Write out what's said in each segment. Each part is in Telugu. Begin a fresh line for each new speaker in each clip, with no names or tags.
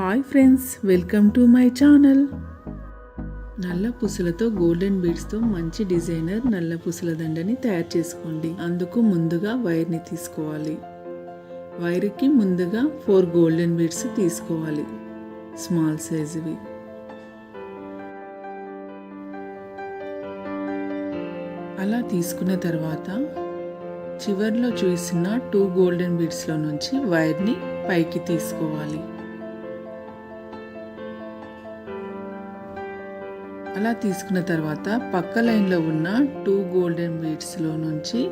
Hi friends welcome to my channel. నల్ల పుసులతో గోల్డెన్ బీడ్స్తో మంచి డిజైనర్ నల్ల పుసుల దండని తయారు చేసుకోండి. అందుకు ముందుగా వైర్ని తీసుకోవాలి. వైర్కి ముందుగా ఫోర్ గోల్డెన్ బీడ్స్ తీసుకోవాలి. స్మాల్ సైజువి. అలా తీసుకున్న తర్వాత చివర్లో చూసిన టూ గోల్డెన్ బీడ్స్లో నుంచి వైర్ని పైకి తీసుకోవాలి. అలా తీసుకున్న తర్వాత పక్క లైన్లో ఉన్న టూ గోల్డెన్ బీడ్స్లో నుంచి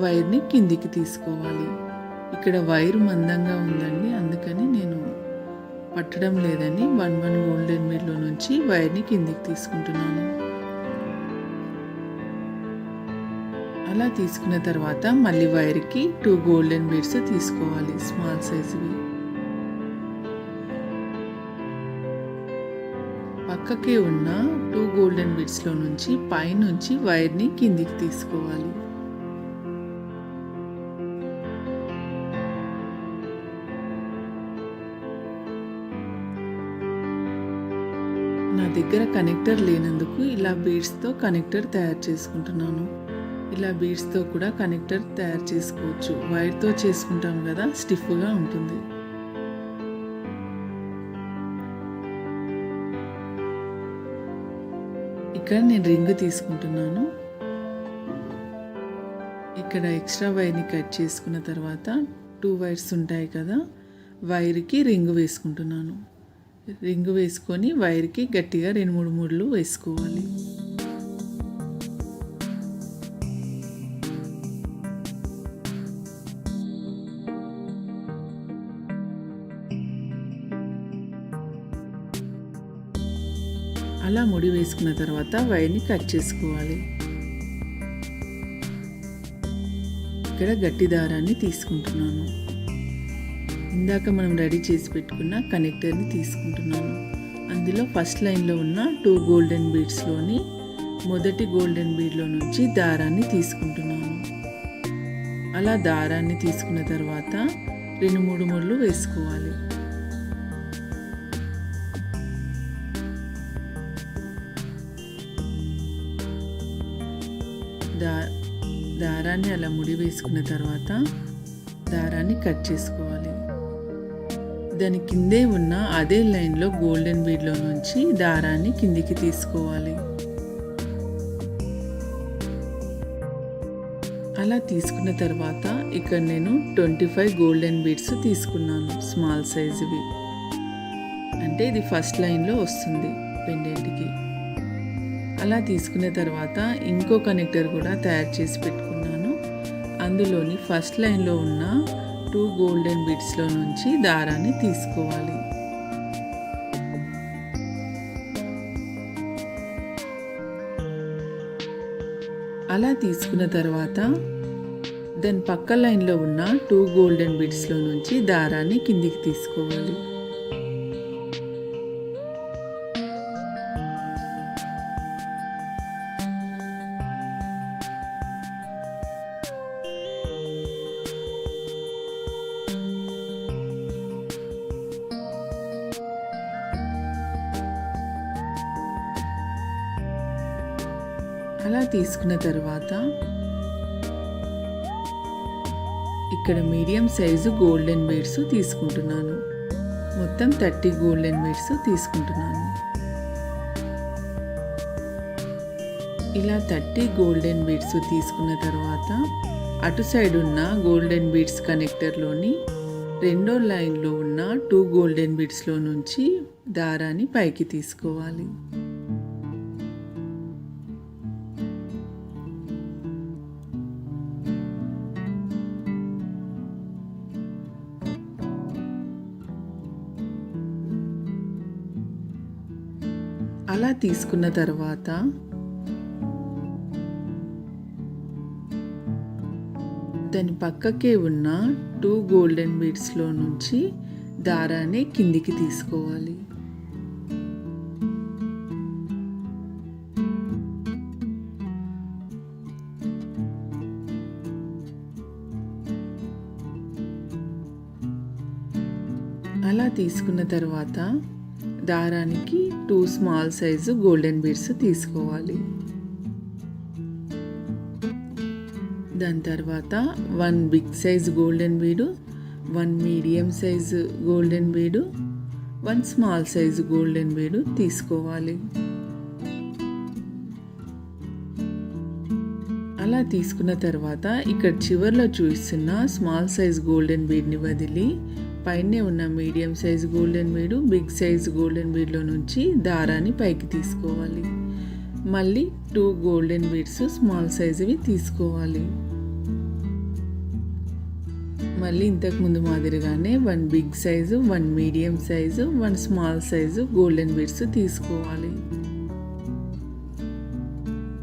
వైర్ని కిందికి తీసుకోవాలి. ఇక్కడ వైర్ మందంగా ఉందండి అందుకని నేను పట్టడం లేదని వన్ వన్ గోల్డెన్ బీడ్లో నుంచి వైర్ని కిందికి తీసుకుంటున్నాను. అలా తీసుకున్న తర్వాత మళ్ళీ వైర్కి టూ గోల్డెన్ బీడ్స్ తీసుకోవాలి స్మాల్ సైజువి. పక్కకే ఉన్న టూ గోల్డెన్ బీడ్స్లో నుంచి పైనుంచి వైర్ని కిందికి తీసుకోవాలి. నా దగ్గర కనెక్టర్ లేనందుకు ఇలా బీడ్స్తో కనెక్టర్ తయారు చేసుకుంటున్నాను. ఇలా బీడ్స్తో కూడా కనెక్టర్ తయారు చేసుకోవచ్చు. వైర్తో చేసుకుంటాం కదా స్టిఫ్గా ఉంటుంది. ఇక్కడ నేను రింగ్ తీసుకుంటున్నాను. ఇక్కడ ఎక్స్ట్రా వైర్ని కట్ చేసుకున్న తర్వాత టూ వైర్స్ ఉంటాయి కదా వైర్కి రింగ్ వేసుకుంటున్నాను. రింగ్ వేసుకొని వైర్కి గట్టిగా రెండు మూడు మూడులు వేసుకోవాలి. ముడి వేసుకున్న తర్వాత వైర్ని కట్ చేసుకోవాలి. ఇక్కడ గట్టి దారాన్ని తీసుకుంటున్నాను. ఇందాక మనం రెడీ చేసి పెట్టుకున్న కనెక్టర్ని తీసుకుంటున్నాను. అందులో ఫస్ట్ లైన్లో ఉన్న టూ గోల్డెన్ బీడ్స్లోని మొదటి గోల్డెన్ బీడ్లో నుంచి దారాన్ని తీసుకుంటున్నాను. అలా దారాన్ని తీసుకున్న తర్వాత రెండు మూడు ముళ్ళు వేసుకోవాలి. దా దారాన్ని అలా ముడి వేసుకున్న తర్వాత దారాన్ని కట్ చేసుకోవాలి. దాని కిందే ఉన్న అదే లైన్లో గోల్డెన్ బీడ్లో నుంచి దారాన్ని కిందికి తీసుకోవాలి. అలా తీసుకున్న తర్వాత ఇక్కడ నేను ట్వంటీ ఫైవ్ గోల్డెన్ బీడ్స్ తీసుకున్నాను స్మాల్ సైజువి. అంటే ఇది ఫస్ట్ లైన్లో వస్తుంది పెండెంట్కి. అలా తీసుకున్న తర్వాత ఇంకో కనెక్టర్ కూడా తయారు చేసి పెట్టుకున్నాను. అందులోని ఫస్ట్ లైన్లో ఉన్న టూ గోల్డెన్ బీడ్స్లో నుంచి దారాన్ని తీసుకోవాలి. అలా తీసుకున్న తర్వాత దాని పక్క లైన్లో ఉన్న టూ గోల్డెన్ బీడ్స్లో నుంచి దారాన్ని కిందికి తీసుకోవాలి. అలా తీసుకున్న తర్వాత ఇక్కడ మీడియం సైజు గోల్డెన్ బీడ్స్ తీసుకుంటున్నాను. మొత్తం థర్టీ గోల్డెన్ బీడ్స్ తీసుకుంటున్నాను. ఇలా థర్టీ గోల్డెన్ బీడ్స్ తీసుకున్న తర్వాత అటు సైడ్ ఉన్న గోల్డెన్ బీడ్స్ కనెక్టర్లోని రెండో లైన్లో ఉన్న టూ గోల్డెన్ బీడ్స్లో నుంచి దారాన్ని పైకి తీసుకోవాలి. అలా తీసుకున్న తర్వాత దాని పక్కకే ఉన్న టూ గోల్డెన్ బీడ్స్లో నుంచి దారాన్ని కిందికి తీసుకోవాలి. అలా తీసుకున్న తర్వాత దారానికి two small size golden beads తీసుకోవాలి. దాని తర్వాత one big size golden bead one medium size golden bead one small size golden bead తీసుకోవాలి. అలా తీసుకున్న తర్వాత ఇక్కడ చివర్లో చూస్తున్న స్మాల్ సైజ్ గోల్డెన్ బీడ్ని వదిలి పైనే ఉన్న medium size golden bead big size golden బీడ్లో నుంచి దారాన్ని పైకి తీసుకోవాలి. మళ్ళీ టూ గోల్డెన్ బీడ్స్ స్మాల్ సైజువి తీసుకోవాలి. మళ్ళీ ఇంతకుముందు మాదిరిగానే one big size one medium size one small size golden beads తీసుకోవాలి.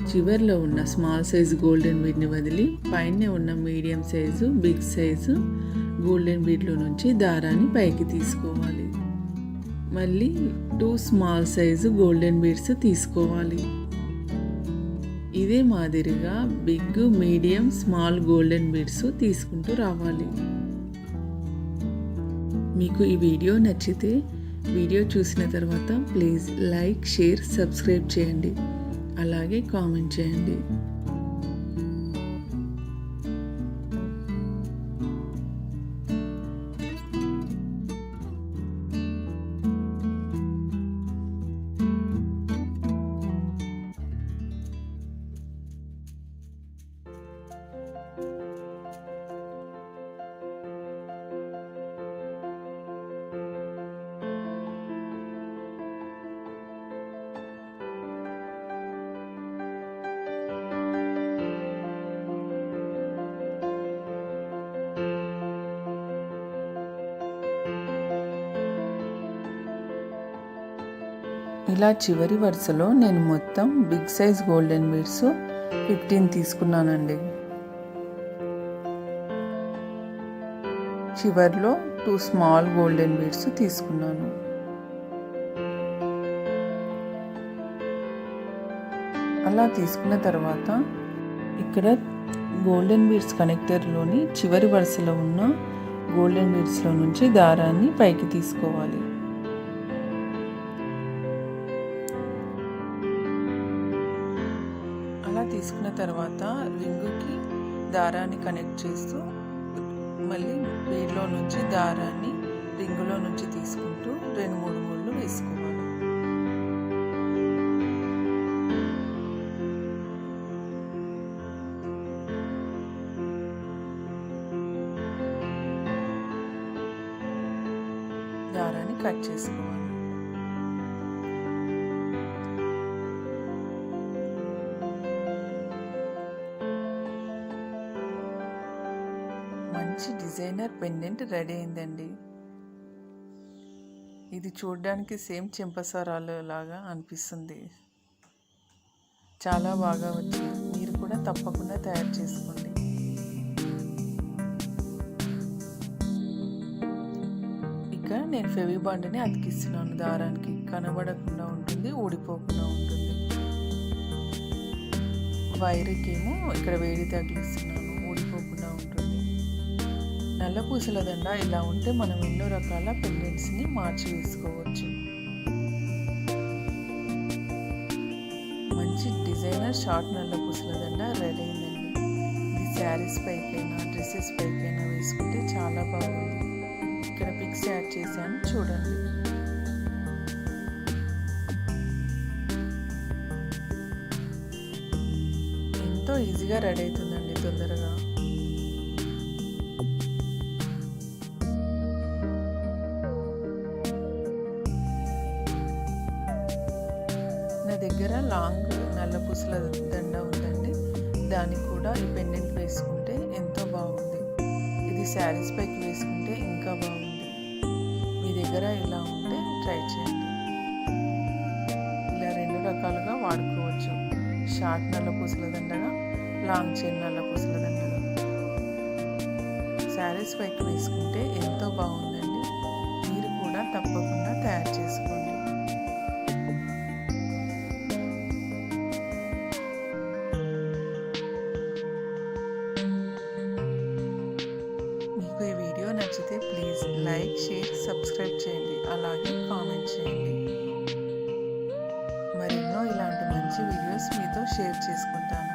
చివర్లో ఉన్న స్మాల్ సైజు గోల్డెన్ బీడ్ని వదిలి పైన ఉన్న medium size big size golden బీడ్లో నుంచి దారాన్ని పైకి తీసుకోవాలి. మళ్ళీ two small size golden beads తీసుకోవాలి. ఇదే మాదిరిగా big medium small golden beads తీసుకుంటూ రావాలి. మీకు ఈ వీడియో నచ్చితే వీడియో చూసిన తర్వాత ప్లీజ్ లైక్ షేర్ సబ్స్క్రైబ్ చేయండి. అలాగే కామెంట్ చేయండి. ఇలా చివరి వరుసలో నేను మొత్తం big size golden beads fifteen తీసుకున్నానండి. చివర్లో టూ స్మాల్ గోల్డెన్ బీడ్స్ తీసుకున్నాను. అలా తీసుకున్న తర్వాత ఇక్కడ గోల్డెన్ బీడ్స్ కనెక్టర్లోని చివరి వరుసలో ఉన్న గోల్డెన్ బీడ్స్లో నుంచి దారాన్ని పైకి తీసుకోవాలి. అలా తీసుకున్న తర్వాత రింగుకి దారాన్ని కనెక్ట్ చేస్తూ మళ్ళీ బీడ్లో నుంచి దారాన్ని రింగులో నుంచి తీసుకుంటూ రెండు మూడు ముళ్ళు వేసుకోవాలి. దారాన్ని కట్ చేసుకోవాలి. డిజైనర్ పెండెంట్ రెడీ అయిందండి. ఇది చూడడానికి సేమ్ చెంపసారాలు లాగా అనిపిస్తుంది. చాలా బాగా వచ్చింది మీరు కూడా తప్పకుండా తయారు చేసుకోండి. ఇక నేను ఫెవిబాండ్ని అతికిస్తున్నాను దారానికి. కనబడకుండా ఉంటుంది ఊడిపోకుండా ఉంటుంది. వైర్కేమో ఇక్కడ వేడి తగిలిస్తున్నాను నల్ల పూసల దండ ఇలా ఉంటే మనం ఎన్నో రకాల పెండెంట్స్ని మార్చి వేసుకోవచ్చు మంచి డిజైనర్ షార్ట్ నల్ల పూసల దండ రెడీ అయిందండి. ఇది శారీస్ పైకైనా డ్రెస్సెస్ పైకైనా వేసుకుంటే చాలా బాగుంది. ఇక్కడ పిక్స్ యాడ్ చేశాను చూడండి. ఎంతో ఈజీగా రెడీ అవుతుందండి తొందరగా. ఇది శారీస్ పైకి వేసుకుంటే ఇంకా బాగుంది. మీ దగ్గర ఇలా ఉంటే ట్రై చేయండి. ఇలా రెండు రకాలుగా వాడుకోవచ్చు. షార్ట్ నల్ల పూసల దండగా లాంగ్ చైన్ నల్ల పూసల దండగా. శారీస్ పైకి వేసుకుంటే ఎంతో బాగుందండి. మీరు కూడా తప్పకుండా తయారు చేసుకోండి. ప్లీజ్ లైక్ షేర్ సబ్స్క్రైబ్ చేయండి. అలాగే కామెంట్ చేయండి. మరెన్నో ఇలాంటి మంచి వీడియోస్ మీతో షేర్ చేసుకుంటాను.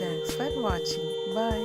Thanks for watching bye